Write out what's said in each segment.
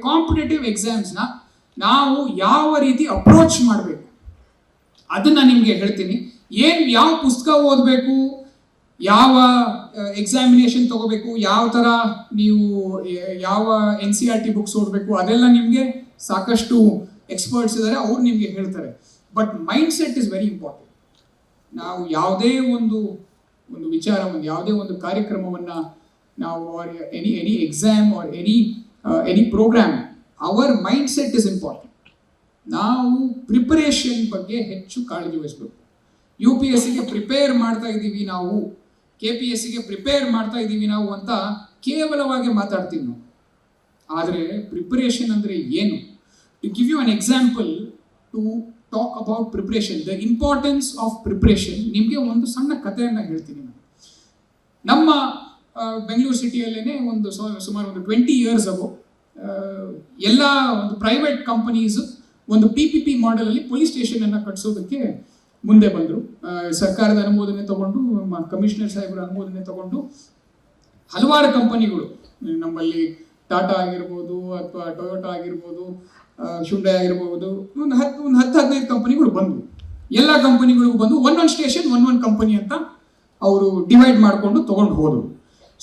Competitive ಎಕ್ಸಾಮ್ಸ್ನ ನಾವು ಯಾವ ರೀತಿ ಅಪ್ರೋಚ್ ಮಾಡಬೇಕು? ಅದನ್ನ ನಿಮಗೆ ಹೇಳ್ತೀನಿ. ಏನು ಯಾವ ಪುಸ್ತಕ ಓದಬೇಕು? ಯಾವ ಎಕ್ಸಾಮಿನೇಷನ್ ತಗೋಬೇಕು? ಯಾವ ಥರ ನೀವು ಯಾವ N C R T books ಓದಬೇಕು? ಅದೆಲ್ಲ ನಿಮಗೆ ಸಾಕಷ್ಟು ಎಕ್ಸ್ಪರ್ಟ್ಸ್ ಇದ್ದಾರೆ ಅವ್ರು ನಿಮಗೆ ಹೇಳ್ತಾರೆ. But mind set is very important ನಾವು ಯಾವುದೇ ಒಂದು ಒಂದು ವಿಚಾರವನ್ನು, ಯಾವುದೇ ಒಂದು ಕಾರ್ಯಕ್ರಮವನ್ನು ನಾವು any any exam or any any programme our mind set is important ನಾವು ಪ್ರಿಪರೇಷನ್ ಬಗ್ಗೆ ಹೆಚ್ಚು ಕಾಳಜಿ ವಹಿಸಬೇಕು. ಯು ಪಿ ಎಸ್ ಸಿಗೆ ಪ್ರಿಪೇರ್ ಮಾಡ್ತಾ ಇದ್ದೀವಿ ನಾವು. ಕೆ ಪಿ ಎಸ್ ಸಿಗೆ ಪ್ರಿಪೇರ್ ಮಾಡ್ತಾ ಇದ್ದೀವಿ ನಾವು ಅಂತ ಕೇವಲವಾಗಿ ಮಾತಾಡ್ತೀವಿ ನಾವು. ಆದರೆ ಪ್ರಿಪರೇಷನ್ ಅಂದರೆ ಏನು? To give you an example to talk about preparation the importance of preparation ನಿಮಗೆ ಒಂದು ಸಣ್ಣ ಕಥೆಯನ್ನು ಹೇಳ್ತೀನಿ ನಾನು. ನಮ್ಮ ಬೆಂಗಳೂರು ಸಿಟಿಯಲ್ಲೇ ಒಂದು ಸುಮಾರು ಒಂದು ಟ್ವೆಂಟಿ ಇಯರ್ಸ್ ಅಗೋ ಎಲ್ಲ ಒಂದು ಪ್ರೈವೇಟ್ ಕಂಪನೀಸ್ ಒಂದು ಪಿ ಪಿ ಪಿ ಮಾಡೆಲಲ್ಲಿ ಪೊಲೀಸ್ ಸ್ಟೇಷನ್ ಅನ್ನು ಕಟ್ಸೋದಕ್ಕೆ ಮುಂದೆ ಬಂದರು. ಸರ್ಕಾರದ ಅನುಮೋದನೆ ತಗೊಂಡು ಕಮಿಷನರ್ ಸಾಹೇಬರ ಅನುಮೋದನೆ ತಗೊಂಡು ಹಲವಾರು ಕಂಪನಿಗಳು ನಮ್ಮಲ್ಲಿ ಟಾಟಾ ಆಗಿರ್ಬೋದು ಅಥವಾ ಟೊಯೋಟಾ ಆಗಿರ್ಬೋದು ಶುಂಡೈ ಆಗಿರ್ಬೋದು, ಒಂದು ಹತ್ತು ಒಂದು ಹತ್ತು ಹದಿನೈದು ಕಂಪನಿಗಳು ಬಂದವು. ಎಲ್ಲ ಕಂಪನಿಗಳಿಗೂ ಬಂದು ಒಂದೊಂದು ಸ್ಟೇಷನ್ ಒಂದೊಂದು ಕಂಪನಿ ಅಂತ ಅವರು ಡಿವೈಡ್ ಮಾಡಿಕೊಂಡು ತಗೊಂಡು ಹೋದರು.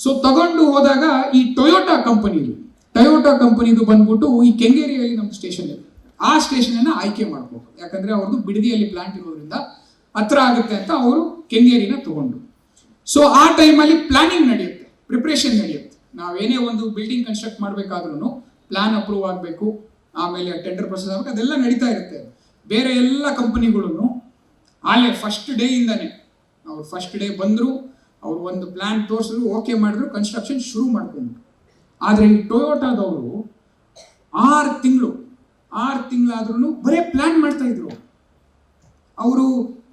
ಸೊ ತಗೊಂಡು ಹೋದಾಗ ಈ ಟೊಯೋಟಾ ಕಂಪನಿದು ಟೊಯೋಟಾ ಕಂಪನಿದು ಬಂದ್ಬಿಟ್ಟು ಈ ಕೆಂಗೇರಿಯಲ್ಲಿ ನಮ್ಮ ಸ್ಟೇಷನ್ ಇದೆ. ಆ ಸ್ಟೇಷನನ್ನು ಆಯ್ಕೆ ಮಾಡ್ಬೋದು ಯಾಕಂದ್ರೆ ಅವ್ರದ್ದು ಬಿಡದಿಯಲ್ಲಿ ಪ್ಲಾಂಟ್ ಇರೋದ್ರಿಂದ ಹತ್ರ ಆಗುತ್ತೆ ಅಂತ ಅವರು ಕೆಂಗೇರಿನ ತಗೊಂಡ್ರು ಸೊ ಆ ಟೈಮಲ್ಲಿ ಪ್ಲಾನಿಂಗ್ ನಡೆಯುತ್ತೆ ಪ್ರಿಪ್ರೇಷನ್ ನಡೆಯುತ್ತೆ. ನಾವೇನೇ ಒಂದು ಬಿಲ್ಡಿಂಗ್ ಕನ್ಸ್ಟ್ರಕ್ಟ್ ಮಾಡಬೇಕಾದ್ರೂ ಪ್ಲಾನ್ ಅಪ್ರೂವ್ ಆಗಬೇಕು, ಆಮೇಲೆ ಟೆಂಡರ್ ಪ್ರೊಸೆಸ್ ಆಗಬೇಕು, ಅದೆಲ್ಲ ನಡೀತಾ ಇರುತ್ತೆ. ಬೇರೆ ಎಲ್ಲ ಕಂಪನಿಗಳನ್ನು ಆಲೆ ಫಸ್ಟ್ ಡೇ ಇಂದಾನೆ, ಅವ್ರು ಫಸ್ಟ್ ಡೇ ಬಂದರು ಅವ್ರು ಒಂದು ಪ್ಲಾನ್ ತೋರಿಸಿದ್ರು ಓಕೆ ಮಾಡಿದ್ರು ಕನ್ಸ್ಟ್ರಕ್ಷನ್ ಶುರು ಮಾಡ್ಕೊಂಡ್ರು. ಆದರೆ ಈ ಟೊಯೋಟಾದವರು ಆರು ತಿಂಗಳು, ಆರು ತಿಂಗಳಾದ್ರೂ ಬರೇ ಪ್ಲಾನ್ ಮಾಡ್ತಾ ಇದ್ರು ಅವರು.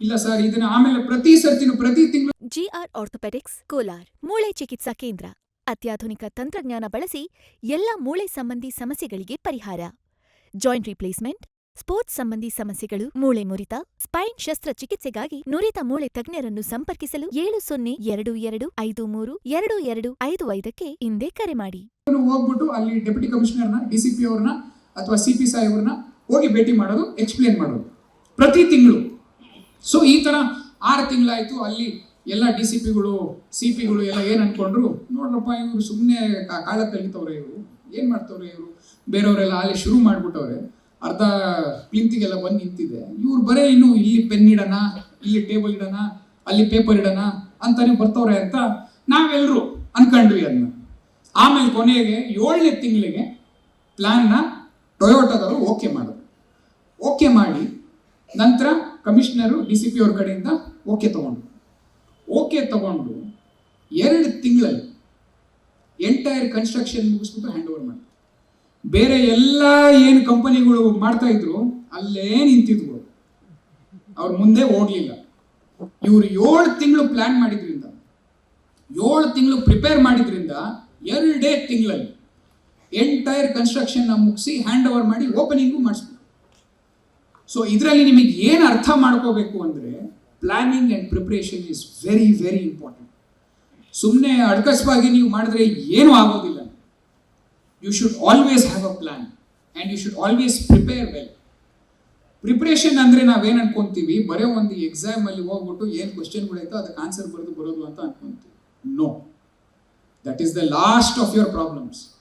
ಇಲ್ಲ ಸರ್ ಇದನ್ನ ಆಮೇಲೆ ಪ್ರತಿ ಸರ್ತಿನ ಪ್ರತಿ ತಿಂಗಳು ಜಿಆರ್ ಆರ್ಥೋಪೆಡಿಕ್ಸ್, ಕೋಲಾರ್, ಮೂಳೆ ಚಿಕಿತ್ಸಾ ಕೇಂದ್ರ. ಅತ್ಯಾಧುನಿಕ ತಂತ್ರಜ್ಞಾನ ಬಳಸಿ ಎಲ್ಲ ಮೂಳೆ ಸಂಬಂಧಿ ಸಮಸ್ಯೆಗಳಿಗೆ ಪರಿಹಾರ. ಜಾಯಿಂಟ್ ರಿಪ್ಲೇಸ್ಮೆಂಟ್ ಸ್ಪೋರ್ಟ್ಸ್ ಸಂಬಂಧಿ ಸಮಸ್ಯೆಗಳು, ಮೂಳೆ ಮುರಿತ, ಸ್ಪೈನ್ ಶಸ್ತ್ರಚಿಕಿತ್ಸೆಗಾಗಿ ನುರಿತ ಮೂಳೆ ತಜ್ಞರನ್ನು ಸಂಪರ್ಕಿಸಲು ಏಳು ಸೊನ್ನೆ ಎರಡು ಎರಡು ಐದು ಮೂರು ಎರಡು ಎರಡು ಐದು ಐದಕ್ಕೆ ಹಿಂದೆ ಕರೆ ಮಾಡಿ. ಹೋಗ್ಬಿಟ್ಟು ಅಲ್ಲಿ ಡೆಪ್ಯೂಟಿ ಕಮಿಷನರ್ನ ಡಿಸಿಪಿ ಅವ್ರನ್ನ ಅಥವಾ ಸಿ ಪಿ ಸಾಹೇಬ್ರನ್ನ ಹೋಗಿ ಭೇಟಿ ಮಾಡೋದು ಎಕ್ಸ್ಪ್ಲೇನ್ ಮಾಡೋದು ಪ್ರತಿ ತಿಂಗಳು. ಸೊ ಈ ಥರ ಆರು ತಿಂಗಳಾಯಿತು, ಅಲ್ಲಿ ಎಲ್ಲ ಡಿ ಸಿ ಪಿಗಳು ಸಿ ಪಿಗಳು ಎಲ್ಲ ಏನು ಅನ್ಕೊಂಡ್ರು, ನೋಡ್ರಪ್ಪ ಇವರು ಸುಮ್ಮನೆ ಕಾಳ ಕಲಿತವ್ರೆ ಇವರು, ಏನು ಮಾಡ್ತವ್ರೆ ಇವರು? ಬೇರೆಯವರೆಲ್ಲ ಅಲ್ಲಿ ಶುರು ಮಾಡಿಬಿಟ್ಟವ್ರೆ. ಅರ್ಧ ಪ್ಲಿಂತಿಗೆಲ್ಲ ಬಂದು ನಿಂತಿದೆ. ಇವ್ರು ಬರೇ ಇನ್ನು ಇಲ್ಲಿ ಪೆನ್ ಇಡೋಣ, ಇಲ್ಲಿ ಟೇಬಲ್ ಇಡೋಣ, ಅಲ್ಲಿ ಪೇಪರ್ ಇಡೋಣ ಅಂತಾನೆ ಬರ್ತವ್ರೆ ಅಂತ ನಾವೆಲ್ಲರೂ ಅನ್ಕೊಂಡ್ವಿ ಅದನ್ನ ಆಮೇಲೆ ಕೊನೆಗೆ ಏಳನೇ ತಿಂಗಳಿಗೆ ಪ್ಲ್ಯಾನ್ನ ಟೊಯೋಟೋದವರು ಓಕೆ ಮಾಡಿದ್ರು. ಓಕೆ ಮಾಡಿ ನಂತರ ಕಮಿಷನರು ಡಿ ಸಿ ಪಿ ಅವ್ರ ಕಡೆಯಿಂದ ಓಕೆ ತಗೊಂಡು ಓಕೆ ತಗೊಂಡು ಎರಡು ತಿಂಗಳಲ್ಲಿ ಎಂಟೈರ್ ಕನ್ಸ್ಟ್ರಕ್ಷನ್ ಮುಗಿಸ್ಬಿಟ್ಟು ಹ್ಯಾಂಡ್ ಓವರ್ ಮಾಡಿ ಬೇರೆ ಎಲ್ಲ ಏನು ಕಂಪನಿಗಳು ಮಾಡ್ತಾ ಇದ್ರು, ಅಲ್ಲೇ ನಿಂತಿದ್ರು ಅವ್ರ ಮುಂದೆ ಹೋಗ್ಲಿಲ್ಲ. ಇವರು ಏಳು ತಿಂಗಳು ಪ್ಲಾನ್ ಮಾಡಿದ್ರಿಂದ, ಏಳು ತಿಂಗಳು ಪ್ರಿಪೇರ್ ಮಾಡಿದ್ರಿಂದ ಎರಡೇ ತಿಂಗಳಲ್ಲಿ ಎಂಟೈರ್ ಕನ್ಸ್ಟ್ರಕ್ಷನ್ನ ಮುಗಿಸಿ ಹ್ಯಾಂಡ್ ಓವರ್ ಮಾಡಿ ಓಪನಿಂಗು ಮಾಡಿಸ್ಬೇಕು ಸೊ ಇದರಲ್ಲಿ ನಿಮಗೆ ಏನು ಅರ್ಥ ಮಾಡ್ಕೋಬೇಕು ಅಂದರೆ planning and preparation is very very important ಸುಮ್ಮನೆ ಅಡ್ಕಸ್ವಾಗಿ ನೀವು ಮಾಡಿದ್ರೆ ಏನೂ ಆಗೋದಿಲ್ಲ. You should always have a plan and you should always prepare well preparation ಅಂದರೆ ನಾವೇನು ಅನ್ಕೊಂತೀವಿ? ಬರೀ ಒಂದು ಎಕ್ಸಾಮಲ್ಲಿ ಹೋಗ್ಬಿಟ್ಟು ಏನು ಕ್ವಶನ್ಗಳೈತೋ ಅದಕ್ಕೆ ಆನ್ಸರ್ ಬರೆದು ಬರೋದು ಅಂತ ಅನ್ಕೊಂತೀವಿ. No that is the last of your problems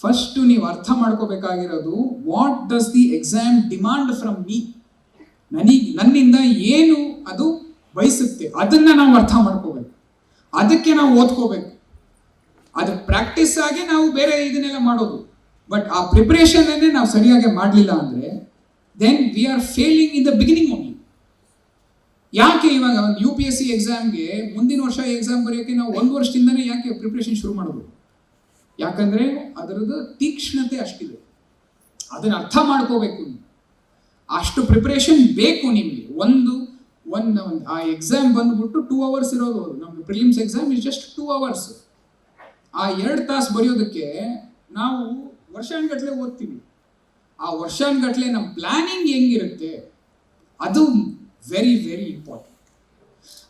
first ನೀವು ಅರ್ಥ ಮಾಡ್ಕೋಬೇಕಾಗಿರೋದು what does the exam demand from me ನನಗೆ, ನನ್ನಿಂದ ಏನು ಅದು ಬಯಸುತ್ತೆ? ಅದನ್ನ ನಾವು ಅರ್ಥ ಮಾಡ್ಕೋಬೇಕು. ಅದಕ್ಕೆ ನಾವು ಓದ್ಕೋಬೇಕು. ಅದ್ರ ಪ್ರಾಕ್ಟೀಸ್ ಆಗಿ ನಾವು ಬೇರೆ ಇದನ್ನೆಲ್ಲ ಮಾಡೋದು. ಬಟ್ ಆ ಪ್ರಿಪ್ರೇಷನ್ ನಾವು ಸರಿಯಾಗಿ ಮಾಡಲಿಲ್ಲ ಅಂದರೆ then we are failing in the beginning only ಯಾಕೆ ಇವಾಗ ಒಂದು ಯು ಪಿ ಎಸ್ ಸಿ ಎಕ್ಸಾಮ್ಗೆ ಮುಂದಿನ ವರ್ಷ ಎಕ್ಸಾಮ್ ಬರೆಯೋಕ್ಕೆ ನಾವು ಒಂದು ವರ್ಷದಿಂದನೇ ಯಾಕೆ ಪ್ರಿಪ್ರೇಷನ್ ಶುರು ಮಾಡೋದು? ಯಾಕಂದರೆ ಅದರದ್ದು ತೀಕ್ಷ್ಣತೆ ಅಷ್ಟಿದೆ. ಅದನ್ನು ಅರ್ಥ ಮಾಡ್ಕೋಬೇಕು ನೀವು. ಅಷ್ಟು ಪ್ರಿಪ್ರೇಷನ್ ಬೇಕು ನಿಮಗೆ. ಒಂದು ಒಂದು ಒಂದು, ಆ ಎಕ್ಸಾಮ್ ಬಂದುಬಿಟ್ಟು ಟೂ ಅವರ್ಸ್ ಇರೋದು. ನಮ್ಮ prelims exam is just two hours ಆ ಎರಡು ತಾಸು ಬರೆಯೋದಕ್ಕೆ ನಾವು ವರ್ಷಾನುಗಟ್ಲೆ ಓದ್ತೀವಿ. ಆ ವರ್ಷಾನುಗಟ್ಲೆ ನಮ್ಮ ಪ್ಲಾನಿಂಗ್ ಹೆಂಗಿರುತ್ತೆ? ಅದು ವೆರಿ ವೆರಿ ಇಂಪಾರ್ಟೆಂಟ್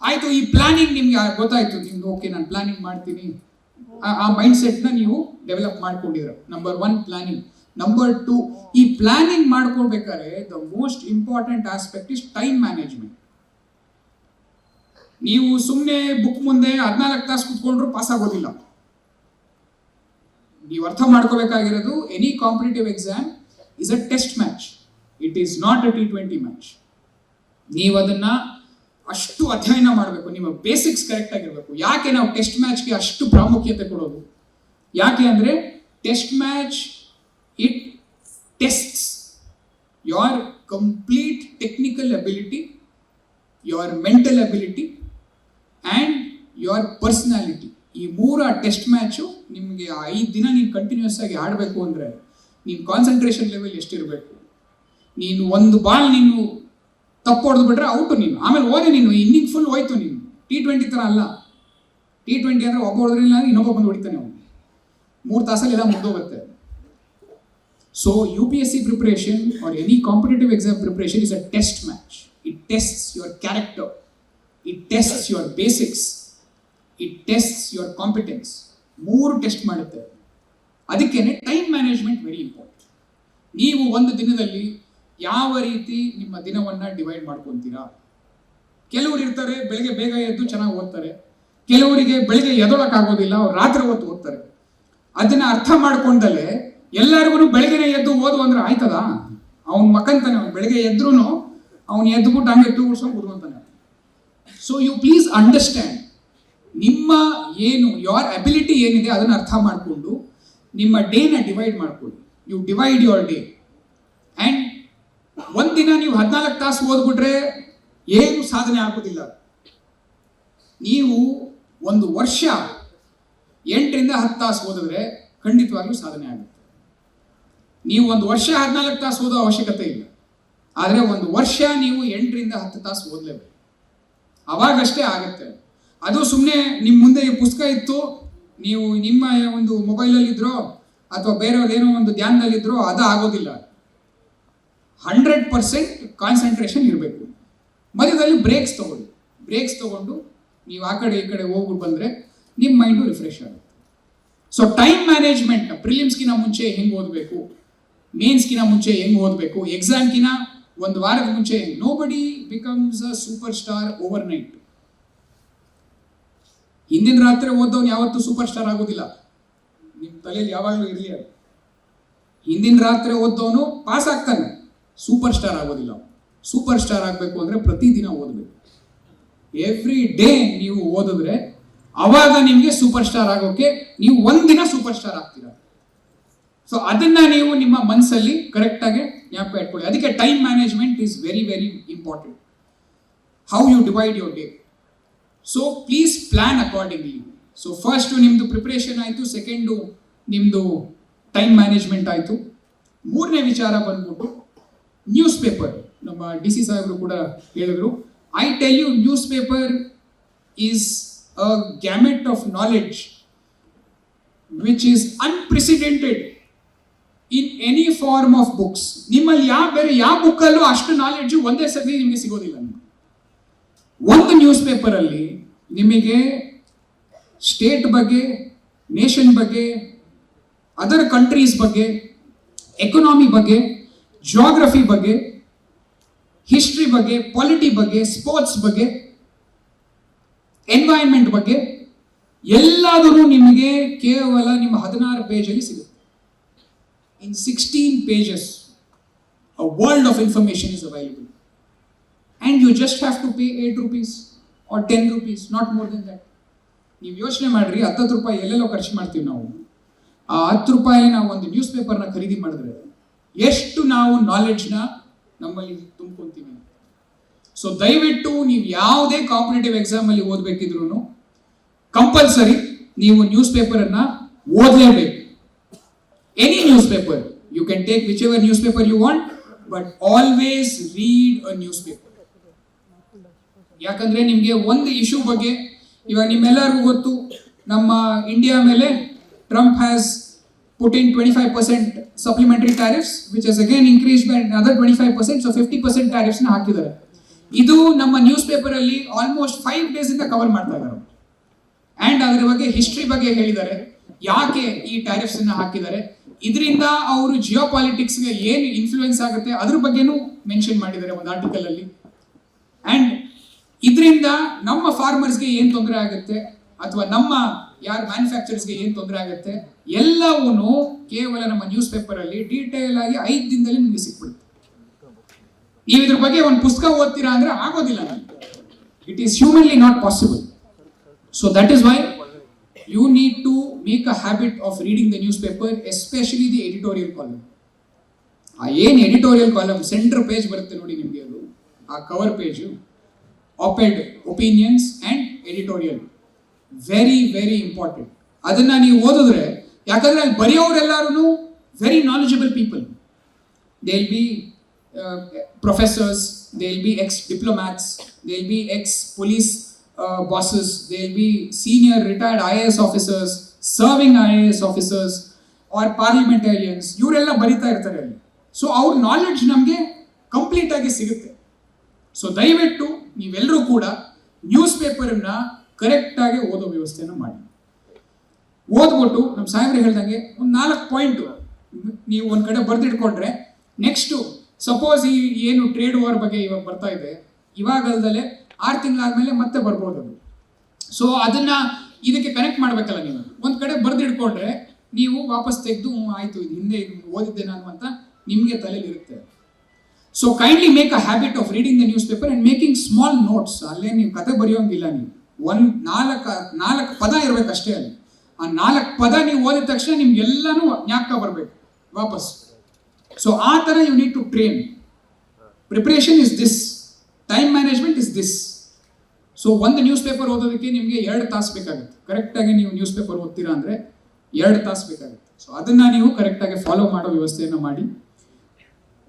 ಆಯಿತು, ಈ ಪ್ಲಾನಿಂಗ್ ನಿಮ್ಗೆ ಗೊತ್ತಾಯ್ತು ನಿಮ್ಗೆ ಓಕೆ, ನಾನು ಪ್ಲಾನಿಂಗ್ ಮಾಡ್ತೀನಿ. ಆ- ಆ ಮೈಂಡ್ ಸೆಟ್ನ ನೀವು ಡೆವಲಪ್ ಮಾಡ್ಕೊಂಡಿರೋ. Number one planning. Number two ಈ planning ಮಾಡ್ಕೊಳ್ಬೇಕಾದ್ರೆ the most important aspect is time management ನೀವು ಸುಮ್ಮನೆ ಬುಕ್ ಮುಂದೆ ಹದಿನಾಲ್ಕು ತಾಸು ಕುತ್ಕೊಂಡ್ರು ಪಾಸ್ ಆಗೋದಿಲ್ಲ. ನೀವು ಅರ್ಥ ಮಾಡ್ಕೋಬೇಕಾಗಿರೋದು any competitive exam is a test match it is not a T twenty match ನೀವು ಅದನ್ನ ಅಷ್ಟು ಅಧ್ಯಯನ ಮಾಡಬೇಕು, ನಿಮ್ಮ ಬೇಸಿಕ್ಸ್ ಕರೆಕ್ಟ್ ಆಗಿರಬೇಕು. ಯಾಕೆ ನಾವು ಟೆಸ್ಟ್ ಮ್ಯಾಚ್ಗೆ ಅಷ್ಟು ಪ್ರಾಮುಖ್ಯತೆ ಕೊಡೋದು? ಯಾಕೆ ಅಂದರೆ test match it tests your complete technical ability your mental ability and your personality ಈ ಮೂರ ಟೆಸ್ಟ್ ಮ್ಯಾಚು ನಿಮಗೆ ಐದು ದಿನ ನೀನು ಕಂಟಿನ್ಯೂಸ್ ಆಗಿ ಆಡಬೇಕು ಅಂದರೆ ನಿಮ್ಮ ಕಾನ್ಸಂಟ್ರೇಷನ್ ಲೆವೆಲ್ ಎಷ್ಟಿರಬೇಕು? ನೀನು ಒಂದು ಬಾಲ್ ನೀನು ತಪ್ಪು ಹೊಡೆದು ಬಿಟ್ರೆ ಔಟು ನೀನು. ಆಮೇಲೆ ಹೋದೆ ನೀನು ಇನ್ನಿಂಗ್ ಫುಲ್ ಹೋಯ್ತು ನೀನು. ಟಿ ಟ್ವೆಂಟಿ ಥರ ಅಲ್ಲ. ಟಿ ಟ್ವೆಂಟಿ ಅಂದರೆ ಒಬ್ಬ ಹೊಡೆದ್ರಿಲ್ಲ ಅಂದ್ರೆ ಇನ್ನೊಬ್ಬ ಬಂದು ಹೊಡಿತಾನೆ ಅವನು. ಮೂರು ತಾಸಲ್ಲಿ ಎಲ್ಲ ಮುಗ್ದೋಗುತ್ತೆ. So U P S C preparation or any competitive exam preparation is a test match it tests your character it test your basics it test your competence ಮೂರು ಟೆಸ್ಟ್ ಮಾಡುತ್ತೆ. ಅದಕ್ಕೇನೆ ಟೈಮ್ ಮ್ಯಾನೇಜ್ಮೆಂಟ್ ವೆರಿ ಇಂಪಾರ್ಟೆಂಟ್ ನೀವು ಒಂದು ದಿನದಲ್ಲಿ ಯಾವ ರೀತಿ ನಿಮ್ಮ ದಿನವನ್ನು ಡಿವೈಡ್ ಮಾಡ್ಕೊತೀರಾ? ಕೆಲವರು ಇರ್ತಾರೆ, ಬೆಳಗ್ಗೆ ಬೇಗ ಎದ್ದು ಚೆನ್ನಾಗಿ ಓದ್ತಾರೆ. ಕೆಲವರಿಗೆ ಬೆಳಗ್ಗೆ ಎದೊಳಕ್ಕಾಗೋದಿಲ್ಲ ಅವ್ರು ರಾತ್ರಿ ಹೊತ್ತು ಓದ್ತಾರೆ. ಅದನ್ನ ಅರ್ಥ ಮಾಡ್ಕೊಂಡಲೆ ಎಲ್ಲರಿಗೂ ಬೆಳಗ್ಗೆನೆ ಎದ್ದು ಓದು ಅಂದ್ರೆ ಆಯ್ತದ? ಅವ್ನ ಮಕ್ಕಂತಾನೆ ಅವ್ನು ಬೆಳಗ್ಗೆ ಎದ್ರು ಅವ್ನು ಎದ್ದುಬಿಟ್ಟು ಹಂಗೆ ತೂರ್ಸ್ಕೊಂಡು ಕೂತ್ಕೊಂತಾನೆ. ಸೊ ಯು ಪ್ಲೀಸ್ ಅಂಡರ್ಸ್ಟ್ಯಾಂಡ್ ನಿಮ್ಮ ಏನು ಯೋರ್ ಅಬಿಲಿಟಿ ಏನಿದೆ ಅದನ್ನು ಅರ್ಥ ಮಾಡಿಕೊಂಡು ನಿಮ್ಮ ಡೇನ ಡಿವೈಡ್ ಮಾಡ್ಕೊಳ್ಳಿ. You divide your day and ಒಂದಿನ ನೀವು ಹದಿನಾಲ್ಕು ತಾಸು ಓದ್ಬಿಟ್ರೆ ಏನು ಸಾಧನೆ ಆಗೋದಿಲ್ಲ. ನೀವು ಒಂದು ವರ್ಷ ಎಂಟರಿಂದ ಹತ್ತು ತಾಸು ಓದಿದ್ರೆ ಖಂಡಿತವಾಗ್ಲೂ ಸಾಧನೆ ಆಗುತ್ತೆ. ನೀವು ಒಂದು ವರ್ಷ ಹದಿನಾಲ್ಕು ತಾಸು ಓದೋ ಅವಶ್ಯಕತೆ ಇಲ್ಲ. ಆದರೆ ಒಂದು ವರ್ಷ ನೀವು ಎಂಟರಿಂದ ಹತ್ತು ತಾಸು ಓದಲೇಬೇಕು. ಅವಾಗಷ್ಟೇ ಆಗುತ್ತೆ. ಅದು ಸುಮ್ಮನೆ ನಿಮ್ಮ ಮುಂದೆ ಈ ಪುಸ್ತಕ ಇತ್ತು, ನೀವು ನಿಮ್ಮ ಒಂದು ಮೊಬೈಲಲ್ಲಿದ್ರೋ ಅಥವಾ ಬೇರೆಯವ್ರು ಏನೋ ಒಂದು ಧ್ಯಾನದಲ್ಲಿದ್ರೋ ಅದು ಆಗೋದಿಲ್ಲ. ಹಂಡ್ರೆಡ್ ಪರ್ಸೆಂಟ್ ಕಾನ್ಸಂಟ್ರೇಷನ್ ಇರಬೇಕು. ಮಧ್ಯದಲ್ಲಿ ಬ್ರೇಕ್ಸ್ ತಗೊಳ್ಳಿ. ಬ್ರೇಕ್ಸ್ ತಗೊಂಡು ನೀವು ಆ ಕಡೆ ಈ ಕಡೆ ಹೋಗ್ಬಿಟ್ಟು ಬಂದರೆ ನಿಮ್ಮ ಮೈಂಡು ರಿಫ್ರೆಶ್ ಆಗುತ್ತೆ. ಸೊ ಟೈಮ್ ಮ್ಯಾನೇಜ್ಮೆಂಟ್ ಪ್ರಿಲಿಮ್ಸ್ಗಿನ ಮುಂಚೆ ಹೆಂಗೆ ಓದಬೇಕು? ಮೇನ್ಸ್ಗಿನ ಮುಂಚೆ ಹೆಂಗೆ ಓದಬೇಕು? ಎಕ್ಸಾಮ್ಗಿನ ಒಂದು ವಾರದ ಮುಂಚೆ nobody becomes a superstar overnight ಹಿಂದಿನ ರಾತ್ರಿ ಓದೋನು ಯಾವತ್ತೂ ಸೂಪರ್ ಸ್ಟಾರ್ ಆಗೋದಿಲ್ಲ. ನಿಮ್ಮ ತಲೆಯಲ್ಲಿ ಯಾವಾಗಲೂ ಇರಲಿ ಅದು. ಹಿಂದಿನ ರಾತ್ರಿ ಓದೋನು ಪಾಸ್ ಆಗ್ತಾನೆ. ಸೂಪರ್ ಸ್ಟಾರ್ ಆಗೋದಿಲ್ಲ ಸೂಪರ್ ಸ್ಟಾರ್ ಆಗಬೇಕು ಅಂದರೆ ಪ್ರತಿದಿನ ಓದಬೇಕು. ಎವ್ರಿ ಡೇ ನೀವು ಓದಿದ್ರೆ ಅವಾಗ ನಿಮಗೆ ಸೂಪರ್ ಸ್ಟಾರ್ ಆಗೋಕೆ ನೀವು ಒಂದಿನ ಸೂಪರ್ ಸ್ಟಾರ್ ಆಗ್ತೀರಾ. ಸೊ ಅದನ್ನ ನೀವು ನಿಮ್ಮ ಮನಸ್ಸಲ್ಲಿ ಕರೆಕ್ಟಾಗಿ ಜ್ಞಾಪಕ ಇಟ್ಕೊಳ್ಳಿ. ಅದಕ್ಕೆ time management is very very important how you divide your day so please plan accordingly so first ನಿಮ್ಮದು ಪ್ರಿಪ್ರೇಷನ್ ಆಯಿತು ಸೆಕೆಂಡು ನಿಮ್ಮದು ಟೈಮ್ ಮ್ಯಾನೇಜ್ಮೆಂಟ್ ಆಯಿತು. ಮೂರನೇ ವಿಚಾರ ಬಂದ್ಬಿಟ್ಟು ನ್ಯೂಸ್ ಪೇಪರ್ ನಮ್ಮ ಡಿ ಸಿ ಸಾಹೇಬರು ಕೂಡ ಹೇಳಿದ್ರು I tell you newspaper is a gamut of knowledge which is unprecedented in any form of books ನಿಮ್ಮಲ್ಲಿ ಯಾವ, ಬೇರೆ ಯಾವ ಬುಕ್ಕಲ್ಲೂ ಅಷ್ಟು ನಾಲೆಡ್ಜು ಒಂದೇ ಸರ್ತಿ ನಿಮಗೆ ಸಿಗೋದಿಲ್ಲ. ಒಂದು ನ್ಯೂಸ್ ಪೇಪರಲ್ಲಿ ನಿಮಗೆ ಸ್ಟೇಟ್ ಬಗ್ಗೆ ನೇಷನ್ ಬಗ್ಗೆ ಅದರ್ ಕಂಟ್ರೀಸ್ ಬಗ್ಗೆ ಎಕನಾಮಿ ಬಗ್ಗೆ ಜೋಗ್ರಫಿ ಬಗ್ಗೆ ಹಿಸ್ಟ್ರಿ ಬಗ್ಗೆ ಪಾಲಿಟಿ ಬಗ್ಗೆ ಸ್ಪೋರ್ಟ್ಸ್ ಬಗ್ಗೆ ಎನ್ವೈರ್ಮೆಂಟ್ ಬಗ್ಗೆ ಎಲ್ಲಾದರೂ ನಿಮಗೆ ಕೇವಲ ನಿಮ್ಮ ಹದಿನಾರು ಪೇಜಲ್ಲಿ ಸಿಗುತ್ತೆ. In sixteen pages a world of information is available and you just have to pay eight rupees or ten rupees not more then that ನೀವು ಯೋಚನೆ ಮಾಡಿರಿ, ಹತ್ತತ್ತು ರೂಪಾಯಿ ಎಲ್ಲೆಲ್ಲೋ ಖರ್ಚು ಮಾಡ್ತೀವಿ ನಾವು. ಆ ಹತ್ತು ರೂಪಾಯಿ ನಾವು ಒಂದು ನ್ಯೂಸ್ ಪೇಪರ್ನ ಖರೀದಿ ಮಾಡಿದ್ರೆ ಎಷ್ಟು ನಾವು ನಾಲೆಡ್ಜ್ನ ನಮ್ಮಲ್ಲಿ ತುಂಬ್ಕೊತೀವಿ. ಸೊ ದಯವಿಟ್ಟು ನೀವು ಯಾವುದೇ ಕಾಂಪಿಟೇಟಿವ್ ಎಕ್ಸಾಮಲ್ಲಿ ಓದಬೇಕಿದ್ರು ಕಂಪಲ್ಸರಿ ನೀವು ನ್ಯೂಸ್ ಪೇಪರನ್ನು ಓದಲೇಬೇಕು. Any newspaper you can take whichever newspaper you want but always read a newspaper ಯಾಕಂದ್ರೆ ನಿಮಗೆ ಒಂದು ಇಶ್ಯೂ ಬಗ್ಗೆ ಇವಾಗ ನಿಮ್ಮೆಲ್ಲರಿಗೂ ಗೊತ್ತು, ನಮ್ಮ ಇಂಡಿಯಾ ಮೇಲೆ Trump has in twenty five percent supplementary tariffs again increase by other twenty five percent so fifty ಪರ್ಸೆಂಟ್ನ ಹಾಕಿದ್ದಾರೆ. ಇದು ನಮ್ಮ ನ್ಯೂಸ್ ಪೇಪರ್ ಅಲ್ಲಿ ಆಲ್ಮೋಸ್ಟ್ ಫೈವ್ ಡೇಸ್ ಇಂದ ಕವರ್ ಮಾಡ್ತಾ ಇದ್ದಾರೆ. ಅಂಡ್ ಅದರ ಬಗ್ಗೆ ಹಿಸ್ಟ್ರಿ ಬಗ್ಗೆ ಹೇಳಿದ್ದಾರೆ. ಯಾಕೆ ಈ ಟ್ಯಾರಿಫ್ಸ್ ಅನ್ನ ಹಾಕಿದ್ದಾರೆ? ಇದರಿಂದ ಅವರು ಜಿಯೋ ಪಾಲಿಟಿಕ್ಸ್ಗೆ ಏನು ಇನ್ಫ್ಲೂಯೆನ್ಸ್ ಆಗುತ್ತೆ? ಅದ್ರ ಬಗ್ಗೆನೂ ಮೆನ್ಷನ್ ಮಾಡಿದ್ದಾರೆ ಒಂದು ಆರ್ಟಿಕಲ್ ಅಲ್ಲಿ. ಅಂಡ್ ಇದರಿಂದ ನಮ್ಮ ಫಾರ್ಮರ್ಸ್ಗೆ ಏನು ತೊಂದರೆ ಆಗುತ್ತೆ? ಅಥವಾ ನಮ್ಮ ಯಾರು ಮ್ಯಾನುಫ್ಯಾಕ್ಚರ್ಸ್ಗೆ ಏನು ತೊಂದರೆ ಆಗುತ್ತೆ? ಎಲ್ಲವೂ ಕೇವಲ ನಮ್ಮ ನ್ಯೂಸ್ ಪೇಪರ್ ಅಲ್ಲಿ ಡೀಟೇಲ್ ಆಗಿ ಐದು ದಿನದಲ್ಲಿ ನಿಮಗೆ ಸಿಕ್ಬಿಡುತ್ತೆ. ನೀವು ಇದ್ರ ಬಗ್ಗೆ ಒಂದು ಪುಸ್ತಕ ಓದ್ತೀರಾ ಅಂದ್ರೆ ಆಗೋದಿಲ್ಲ it is humanly not possible so that is why you need to make a habit of reading the newspaper especially the editorial column ಆ ಏನು ಎಡಿಟೋರಿಯಲ್ ಕಾಲಮ್ ಸೆಂಟರ್ ಪೇಜ್ ಬರುತ್ತೆ ನೋಡಿ ನಿಮಗೆ ಅದು. ಆ cover page oped opinions and editorial very very important ಅದನ್ನು ನೀವು ಓದಿದ್ರೆ, ಯಾಕಂದರೆ ಅಲ್ಲಿ ಬರೆಯೋರೆಲ್ಲರೂ very knowledgeable people they be professors they be ex diplomats they be ex police bosses they be senior retired I A S officers serving I A S officers or parliamentarians ಇವರೆಲ್ಲ ಬರಿತಾ ಇರ್ತಾರೆ ಅಲ್ಲಿ. So ಅವ್ರ knowledge ನಮಗೆ ಕಂಪ್ಲೀಟಾಗಿ ಸಿಗುತ್ತೆ. So ದಯವಿಟ್ಟು ನೀವೆಲ್ಲರೂ ಕೂಡ ನ್ಯೂಸ್ ಪೇಪರನ್ನ ಕರೆಕ್ಟಾಗಿ ಓದೋ ವ್ಯವಸ್ಥೆನ ಮಾಡಿ. ಓದ್ಬಿಟ್ಟು ನಮ್ಮ ಸಾಹೇಬ್ರು ಹೇಳ್ದಂಗೆ ಒಂದು ನಾಲ್ಕು ಪಾಯಿಂಟು ನೀವು ಒಂದು ಕಡೆ ಬರೆದಿಟ್ಕೊಂಡ್ರೆ ನೆಕ್ಸ್ಟು ಸಪೋಸ್ ಈ ಏನು ಟ್ರೇಡ್ ವಾರ್ ಬಗ್ಗೆ ಇವಾಗ ಬರ್ತಾ ಇದೆ ಇವಾಗಲ್ದಲ್ಲೇ ಆರು ತಿಂಗಳಾದ್ಮೇಲೆ ಮತ್ತೆ ಬರ್ಬೋದು ಅದು. ಸೊ ಅದನ್ನ ಇದಕ್ಕೆ ಕನೆಕ್ಟ್ ಮಾಡಬೇಕಲ್ಲ ನೀವು. ಒಂದು ಕಡೆ ಬರೆದಿಟ್ಕೊಂಡ್ರೆ ನೀವು ವಾಪಸ್ ತೆಗೆದು ಆಯ್ತು, ಇದು ಹಿಂದೆ ಓದಿದ್ದೆ ನಾನು ಅಂತ ನಿಮಗೆ ತಲೆಯಲ್ಲಿ ಇರುತ್ತೆ. So kindly make a habit of reading the newspaper and making small notes ಅಲ್ಲೇ ನೀವು ಕತೆ ಬರೆಯೋಂಗಿಲ್ಲ ನೀವು. ಒಂದು ನಾಲ್ಕು ನಾಲ್ಕು ಪದ ಇರ್ಬೇಕಷ್ಟೇ ಅಲ್ಲಿ. ಆ ನಾಲ್ಕು ಪದ ನೀವು ಓದಿದ ತಕ್ಷಣ ನಿಮ್ಗೆಲ್ಲನೂ ಜ್ಞಾಪಕ ಬರಬೇಕು. ವಾಪಸ್. ಸೊ ಆ ಥರ you need to train preparation is this time management is this so ಒಂದು ನ್ಯೂಸ್ ಪೇಪರ್ ಓದೋದಕ್ಕೆ ನಿಮಗೆ ಎರಡು ತಾಸು ಬೇಕಾಗುತ್ತೆ. ಕರೆಕ್ಟಾಗಿ ನೀವು ನ್ಯೂಸ್ ಪೇಪರ್ ಓದ್ತೀರಾ ಅಂದರೆ ಎರಡು ತಾಸು ಬೇಕಾಗುತ್ತೆ. ಸೊ ಅದನ್ನು ನೀವು ಕರೆಕ್ಟಾಗಿ ಫಾಲೋ ಮಾಡೋ ವ್ಯವಸ್ಥೆಯನ್ನು ಮಾಡಿ.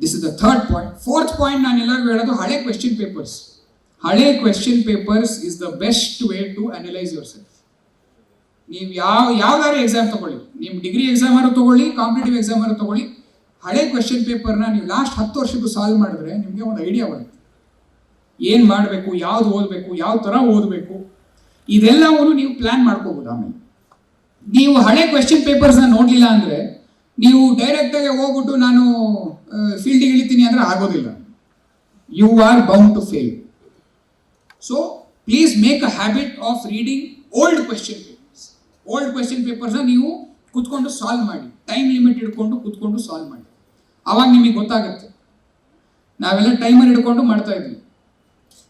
This is the third point fourth point ನಾನು ಎಲ್ಲರಿಗೂ ಹೇಳೋದು ಹಳೆ ಕ್ವೆಶನ್ ಪೇಪರ್ಸ್ ಹಳೆ question papers is the best way to analyse yourself ನೀವು ಯಾವ, ಯಾವ್ದಾದ್ರು ಎಕ್ಸಾಮ್ ತಗೊಳ್ಳಿ. ನಿಮ್ಮ ಡಿಗ್ರಿ ಎಕ್ಸಾಮ್ ಆರು ತಗೊಳ್ಳಿ ಕಾಂಪಿಟೇಟಿವ್ ಎಕ್ಸಾಮ್ ಆರು ತಗೊಳ್ಳಿ. ಹಳೆ ಕ್ವೆಶ್ಚನ್ ಪೇಪರ್ನ ನೀವು ಲಾಸ್ಟ್ ಹತ್ತು ವರ್ಷಕ್ಕೂ ಸಾಲ್ವ್ ಮಾಡಿದ್ರೆ ನಿಮಗೆ ಒಂದು ಐಡಿಯಾ ಬರುತ್ತೆ. ಏನು ಮಾಡಬೇಕು, ಯಾವ್ದು ಓದಬೇಕು, ಯಾವ ಥರ ಓದಬೇಕು, ಇದೆಲ್ಲವನ್ನು ನೀವು ಪ್ಲ್ಯಾನ್ ಮಾಡ್ಕೋಬೋದು ಆಮೇಲೆ. ನೀವು ಹಳೆ ಕ್ವೆಶ್ಚನ್ ಪೇಪರ್ಸ್ನ ನೋಡಲಿಲ್ಲ ಅಂದರೆ ನೀವು ಡೈರೆಕ್ಟಾಗಿ ಹೋಗ್ಬಿಟ್ಟು ನಾನು ಫೀಲ್ಡಿಗೆ ಇಳಿತೀನಿ ಅಂದರೆ ಆಗೋದಿಲ್ಲ. You are bound to fail so please make a habit of reading old question papers old question ಪೇಪರ್ಸ್ನ ನೀವು ಕುತ್ಕೊಂಡು ಸಾಲ್ವ್ ಮಾಡಿ. ಟೈಮ್ ಲಿಮಿಟ್ ಇಟ್ಕೊಂಡು ಕುತ್ಕೊಂಡು ಸಾಲ್ವ್ ಮಾಡಿ. ಅವಾಗ ನಿಮಗೆ ಗೊತ್ತಾಗುತ್ತೆ. ನಾವೆಲ್ಲ ಟೈಮರ್ ಹಿಡ್ಕೊಂಡು ಮಾಡ್ತಾ ಇದ್ವಿ.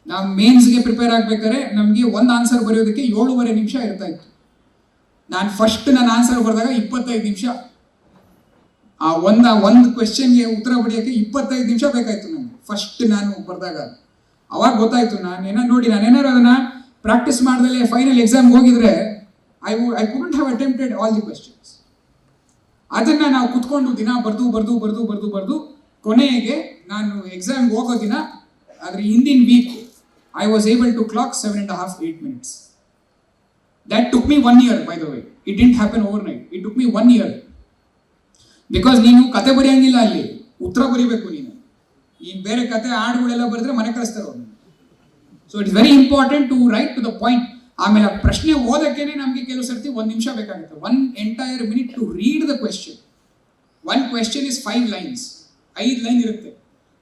ನಾವು ಮೇನ್ಸ್ಗೆ ಪ್ರಿಪೇರ್ ಆಗ್ಬೇಕಾದ್ರೆ ನಮಗೆ ಒಂದು ಆನ್ಸರ್ ಬರೆಯೋದಕ್ಕೆ ಏಳುವರೆ ನಿಮಿಷ ಇರ್ತಾ ಇತ್ತು. ನಾನು ಫಸ್ಟ್ ನನ್ನ ಆನ್ಸರ್ ಬರೆದಾಗ ಇಪ್ಪತ್ತೈದು ನಿಮಿಷ ಆ, ಒಂದ, ಒಂದು ಕ್ವೆಶ್ಚನ್ಗೆ ಉತ್ತರ ಬಡಿಯಕ್ಕೆ ಇಪ್ಪತ್ತೈದು ನಿಮಿಷ ಬೇಕಾಯ್ತು ನನಗೆ. ಫಸ್ಟ್ ನಾನು ಬರೆದಾಗ. ಅವಾಗ ಗೊತ್ತಾಯ್ತು ಏನೋ ನೋಡಿ ನಾನು ನಾನೇನಾರು ಅದನ್ನ ಪ್ರಾಕ್ಟೀಸ್ ಮಾಡ್ದಲೆ ಫೈನಲ್ ಎಕ್ಸಾಮ್ ಹೋಗಿದ್ರೆ I I could have attempted all the questions ಅದನ್ನ ನಾವು ಕುತ್ಕೊಂಡು ದಿನ ಬರ್ದು ಬರ್ದು ಬರ್ದು ಬರ್ದು ಬರ್ದು ಕೊನೆಗೆ ನಾನು ಎಕ್ಸಾಮ್ಗೆ ಹೋಗೋ ದಿನ, ಅದ್ರ ಹಿಂದಿನ week I was able to clock seven and half eight minutes that took me one year by the way it didn't happen overnight it took me one year because ನೀನು ಕತೆ ಬರೆಯಂಗಿಲ್ಲ ಅಲ್ಲಿ. ಉತ್ತರ ಬರೀಬೇಕು ನೀನು. ನೀನು ಬೇರೆ ಕತೆ ಹಾಡುಗಳೆಲ್ಲ ಬರೆದ್ರೆ ಮನೆ ಕಳಿಸ್ತಾರೆ ಅವ್ರು. So it's very important to write to the point ಆಮೇಲೆ ಆ ಪ್ರಶ್ನೆ ಓದಕ್ಕೇನೆ ನಮಗೆ ಕೆಲವು ಸರ್ತಿ ಒಂದು ನಿಮಿಷ ಬೇಕಾಗುತ್ತೆ. One entire minute to read the question one question is five lines ಐದು ಲೈನ್ ಇರುತ್ತೆ.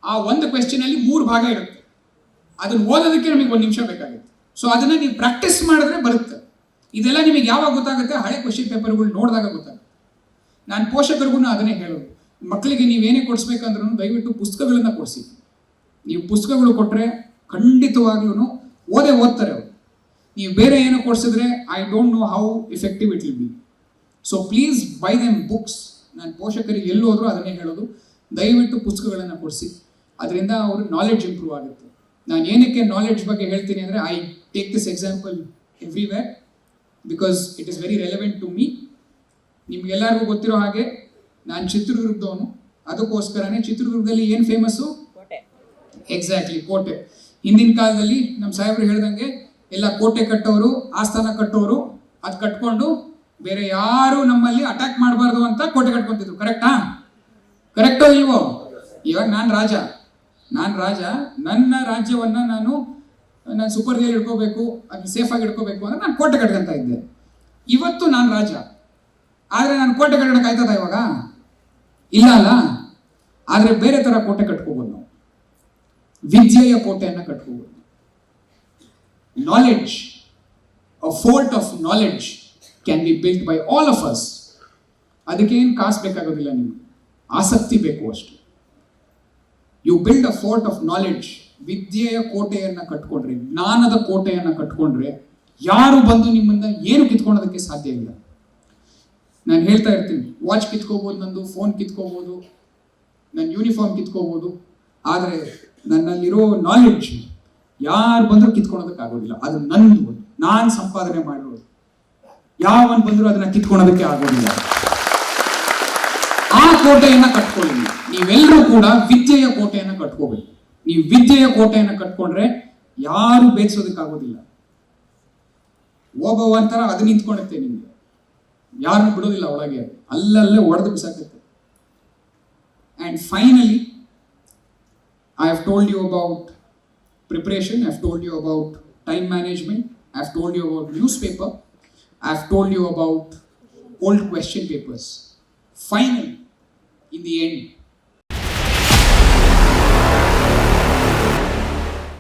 ಆ ಒಂದು ಕ್ವೆಶ್ಚನ್ ಅಲ್ಲಿ ಮೂರು ಭಾಗ ಇರುತ್ತೆ. ಅದನ್ನು ಓದೋದಕ್ಕೆ ನಮಗೆ ಒಂದು ನಿಮಿಷ ಬೇಕಾಗುತ್ತೆ. ಸೊ ಅದನ್ನು ನೀವು ಪ್ರಾಕ್ಟೀಸ್ ಮಾಡಿದ್ರೆ ಬರುತ್ತೆ. ಇದೆಲ್ಲ ನಿಮಗೆ ಯಾವಾಗ ಗೊತ್ತಾಗುತ್ತೆ? ಹಳೆ ಕ್ವೆಶನ್ ಪೇಪರ್ಗಳು ನೋಡಿದಾಗ ಗೊತ್ತಾಗುತ್ತೆ. ನಾನು ಪೋಷಕರಿಗೂ ಅದನ್ನೇ ಹೇಳೋದು. ಮಕ್ಕಳಿಗೆ ನೀವೇನೇ ಕೊಡಿಸ್ಬೇಕಂದ್ರೂ ದಯವಿಟ್ಟು ಪುಸ್ತಕಗಳನ್ನು ಕೊಡಿಸಿ. ನೀವು ಪುಸ್ತಕಗಳು ಕೊಟ್ಟರೆ ಖಂಡಿತವಾಗ್ಲೂ ಓದೇ ಓದ್ತಾರೆ ಅವರು. ನೀವು ಬೇರೆ ಏನೋ ಕೊಡಿಸಿದ್ರೆ I don't know how effective it will be so please buy them books ನಾನು ಪೋಷಕರಿಗೆ ಎಲ್ಲಿ ಹೋದ್ರು ಅದನ್ನೇ ಹೇಳೋದು. ದಯವಿಟ್ಟು ಪುಸ್ತಕಗಳನ್ನು ಕೊಡಿಸಿ. ಅದರಿಂದ ಅವರು ನಾಲೆಡ್ಜ್ ಇಂಪ್ರೂವ್ ಆಗುತ್ತೆ. ನಾನು ಏನಕ್ಕೆ ನಾಲೆಡ್ಜ್ ಬಗ್ಗೆ ಹೇಳ್ತೀನಿ ಅಂದರೆ I take this example everywhere because it is very relevant to me ನಿಮ್ಗೆಲ್ಲರಿಗೂ ಗೊತ್ತಿರೋ ಹಾಗೆ ನಾನು ಚಿತ್ರದುರ್ಗದವನು. ಅದಕ್ಕೋಸ್ಕರನೇ ಚಿತ್ರದುರ್ಗದಲ್ಲಿ ಏನು ಫೇಮಸ್ಸು ಎಕ್ಸಾಕ್ಟ್ಲಿ ಕೋಟೆ. ಹಿಂದಿನ ಕಾಲದಲ್ಲಿ ನಮ್ಮ ಸಾಹೇಬರು ಹೇಳ್ದಂಗೆ ಎಲ್ಲ ಕೋಟೆ ಕಟ್ಟೋರು ಆಸ್ಥಾನ ಕಟ್ಟೋರು ಅದು ಕಟ್ಕೊಂಡು ಬೇರೆ ಯಾರು ನಮ್ಮಲ್ಲಿ ಅಟ್ಯಾಕ್ ಮಾಡಬಾರ್ದು ಅಂತ ಕೋಟೆ ಕಟ್ಕೊಂತಿದ್ರು. ಕರೆಕ್ಟಾ ಕರೆಕ್ಟೋ ಇಲ್ವೋ? ಇವಾಗ ನಾನು ರಾಜ. ನಾನು ರಾಜ ನನ್ನ ರಾಜ್ಯವನ್ನ ನಾನು ನಾನು ಸೂಪರ್ ಜೈಲ್ ಇಟ್ಕೋಬೇಕು ಅದನ್ನ ಸೇಫಾಗಿ ಇಟ್ಕೋಬೇಕು ಅಂದ್ರೆ ನಾನು ಕೋಟೆ ಕಟ್ಕೊಂತ ಇದ್ದೆ. ಇವತ್ತು ನಾನು ರಾಜ. ಆದರೆ ನಾನು ಕೋಟೆ ಕಟ್ಟಣ ಕಾಯ್ತದ ಇವಾಗ? ಇಲ್ಲ ಅಲ್ಲ? ಆದರೆ ಬೇರೆ ಥರ ಕೋಟೆ ಕಟ್ಕೋಬೋದು ನಾವು. ವಿದ್ಯೆಯ ಕೋಟೆಯನ್ನು ಕಟ್ಕೋಬೋದು. Knowledge a fort of knowledge can be built by all of us ಅದಕ್ಕೆ ಏನು ಕಾಸು ಬೇಕಾಗೋದಿಲ್ಲ ನಿಮಗೆ? ಆಸಕ್ತಿ ಬೇಕು ಅಷ್ಟು. You build a fort of knowledge ವಿದ್ಯೆಯ ಕೋಟೆಯನ್ನು ಕಟ್ಕೊಂಡ್ರೆ, ಜ್ಞಾನದ ಕೋಟೆಯನ್ನು ಕಟ್ಕೊಂಡ್ರೆ, ಯಾರು ಬಂದು ನಿಮ್ಮಿಂದ ಏನು ಕಿತ್ಕೊಳ್ಳೋದಕ್ಕೆ ಸಾಧ್ಯ ಇಲ್ಲ? ನಾನು ಹೇಳ್ತಾ ಇರ್ತೀನಿ. ವಾಚ್ ಕಿತ್ಕೋಬೋದು ನಂದು ಫೋನ್ ಕಿತ್ಕೋಬೋದು ನನ್ನ ಯೂನಿಫಾರ್ಮ್ ಕಿತ್ಕೋಬೋದು, ಆದರೆ ನನ್ನಲ್ಲಿರೋ ನಾಲೆಡ್ಜ್ ಯಾರು ಬಂದರೂ ಕಿತ್ಕೊಳೋದಕ್ಕಾಗೋದಿಲ್ಲ ಅದು ನಂದು ನಾನು ಸಂಪಾದನೆ ಮಾಡಿರೋದು ಯಾವನ್ ಬಂದರೂ ಅದನ್ನ ಕಿತ್ಕೊಳೋದಕ್ಕೆ ಆಗೋದಿಲ್ಲ. ಆ ಕೋಟೆಯನ್ನ ಕಟ್ಕೊಳ್ಳಿ. ನೀವು. ನೀವೆಲ್ಲರೂ ಕೂಡ ವಿದ್ಯೆಯ ಕೋಟೆಯನ್ನ ಕಟ್ಕೋಬೇಕು. ನೀವು ವಿದ್ಯೆಯ ಕೋಟೆಯನ್ನ ಕಟ್ಕೊಂಡ್ರೆ ಯಾರು ಬೇಯಿಸೋದಕ್ಕಾಗೋದಿಲ್ಲ ಒಬ್ಬ ಒಂಥರ ಅದು ನಿಂತ್ಕೊಂಡುತ್ತೆ ನಿಮ್ಗೆ. ಯಾರನ್ನು ಬಿಡೋದಿಲ್ಲ ಒಳಗೆ ಅಲ್ಲಲ್ಲೇ ಒಡೆದು ಬಿಸಾಕತ್ತೆ and finally I have told you about preparation, I've told you about time management, I've told you about newspaper, I've told you about old question papers. Finally, in the end,